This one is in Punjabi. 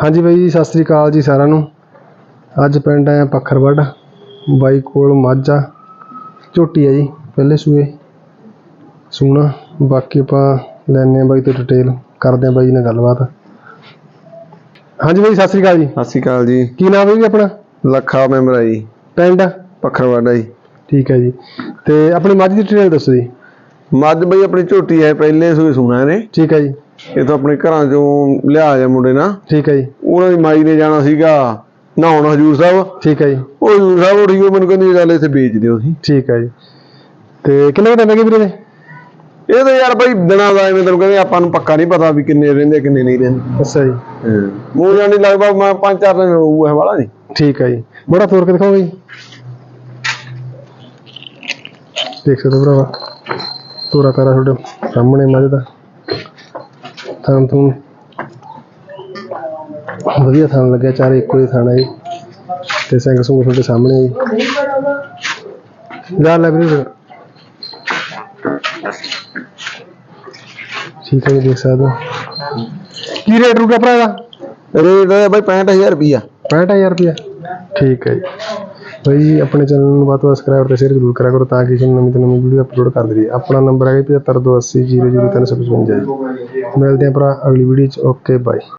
ਹਾਂਜੀ ਬਾਈ ਜੀ ਸਤਿ ਸ੍ਰੀ ਅਕਾਲ ਜੀ ਸਾਰਿਆਂ ਨੂੰ। ਅੱਜ ਪਿੰਡ ਆਇਆ ਪੱਖਰਵੱਡ ਬਾਈ ਕੋਲ ਮੱਝ ਝੋਟੀ ਆ ਜੀ ਪਹਿਲੇ ਸੂਏ। ਸੂਣਾ ਬਾਕੀ ਆਪਾਂ ਲੈਣੇ ਆ ਬਾਈ ਤੋਂ ਡਿਟੇਲ ਕਰਦੇ ਆ ਬਾਈ ਜੀ ਨਾਲ ਗੱਲਬਾਤ। ਹਾਂਜੀ ਬਾਈ ਸਤਿ ਸ੍ਰੀ ਅਕਾਲ ਜੀ। ਸਤਿ ਸ਼੍ਰੀ ਅਕਾਲ ਜੀ। ਕੀ ਨਾਮ ਹੈ ਜੀ ਆਪਣਾ? ਲੱਖਾ ਮੈਂਬਰ ਆ ਜੀ। ਪਿੰਡ? ਪੱਖਰਵਾੜਾ ਜੀ। ਠੀਕ ਹੈ ਜੀ। ਤੇ ਆਪਣੀ ਮੱਝ ਦੀ ਡਿਟੇਲ ਦੱਸੋ ਜੀ। ਮੱਝ ਬਈ ਆਪਣੀ ਝੋਟੀ ਹੈ ਪਹਿਲੇ ਸੂਏ ਸੁਣਾ ਇਹਨੇ। ਠੀਕ ਹੈ ਜੀ। ਇਹ ਤਾਂ ਆਪਣੇ ਘਰਾਂ ਚੋਂ ਲਿਆ ਜਾ ਮੁੰਡੇ ਨਾਲ। ਠੀਕ ਹੈ ਜੀ। ਉਹਨਾਂ ਦੀ ਮਾਈ ਨੇ ਜਾਣਾ ਸੀਗਾ ਨਹਾਉਣ ਹਜੂਰ ਸਾਹਿਬ। ਠੀਕ ਹੈ ਜੀ। ਉਹ ਹਜੂਰ ਸਾਹਿਬ ਉਠੀ ਉਹ ਮੈਨੂੰ ਕਹਿੰਦੀ ਚੱਲ ਇੱਥੇ ਵੇਚ ਦਿਓ ਸੀ ਠੀਕ ਹੈ ਜੀ। ਤੇ ਕਿੰਨੇ ਦਿਨ ਹੈਗੇ ਵੀਰੇ? ਦੇ ਇਹ ਤਾਂ ਯਾਰ ਬਈ ਦਿਨਾਂ ਦਾ ਐਵੇਂ ਤੈਨੂੰ ਕਹਿੰਦੇ ਆਪਾਂ ਨੂੰ ਪੱਕਾ ਨਹੀਂ ਪਤਾ ਵੀ ਕਿੰਨੇ ਰਹਿੰਦੇ ਕਿੰਨੇ ਨਹੀਂ ਰਹਿੰਦੇ। ਅੱਛਾ ਜੀ। ਮੂੰਹ ਜਾਨੀ ਲਗਭਗ ਮੈਂ ਪੰਜ ਚਾਰ ਦਿਨ ਹੋਊ ਇਹ ਵਾਲਾ ਜੀ ਠੀਕ ਹੈ ਜੀ। ਬੜਾ ਤੋਰ ਕੇ ਦਿਖਾਓ ਜੀ। ਦੇਖ ਸਕਦੇ ਹੋ ਭਰਾਵਾ। ਤੋਰਾ ਤਾਰਾ ਤੁਹਾਡੇ ਸਾਹਮਣੇ ਮੱਝ ਦਾ। ਥਾਂ ਤੋਂ। ਵਧੀਆ ਥਾਂ ਲੱਗਿਆ ਚਾਰੇ ਇੱਕੋ ਹੀ ਥਾਂ ਹੈ ਜੀ ਤੇ ਸਿੰਘ ਸੁੰਗ ਤੁਹਾਡੇ ਸਾਹਮਣੇ ਜੀ ਜਾ ਲੈ ਵੀਰੇ। ਠੀਕ ਹੈ ਜੀ ਦੇਖ ਸਕਦੇ ਹੋ। ਕੀ ਰੇਟ ਰੂਗਾ ਭਰਾ ਦਾ ਰੇਟ ਹੈ ਬਈ 65000 ਰੁਪਿਆ 65000 ਰੁਪਇਆ ਠੀਕ ਹੈ ਜੀ। ਭਾਈ ਆਪਣੇ ਚੈਨਲ ਨੂੰ ਵੱਧ ਤੋਂ ਵੱਧ ਸਬਸਕ੍ਰਾਈਬ ਤੇ ਸ਼ੇਅਰ ਜ਼ਰੂਰ ਕਰਿਆ ਕਰੋ ਤਾਂ ਕਿ ਤੁਹਾਨੂੰ ਨਵੀਂ ਤੋਂ ਨਵੀਂ ਵੀਡੀਓ ਅਪਲੋਡ ਕਰ ਦਈਏ ਆਪਣਾ ਨੰਬਰ ਹੈ 7528000355 ਜੀ। ਮਿਲਦੇ ਹਾਂ ਭਰਾ ਅਗਲੀ ਵੀਡੀਓ ਚ। Okay bye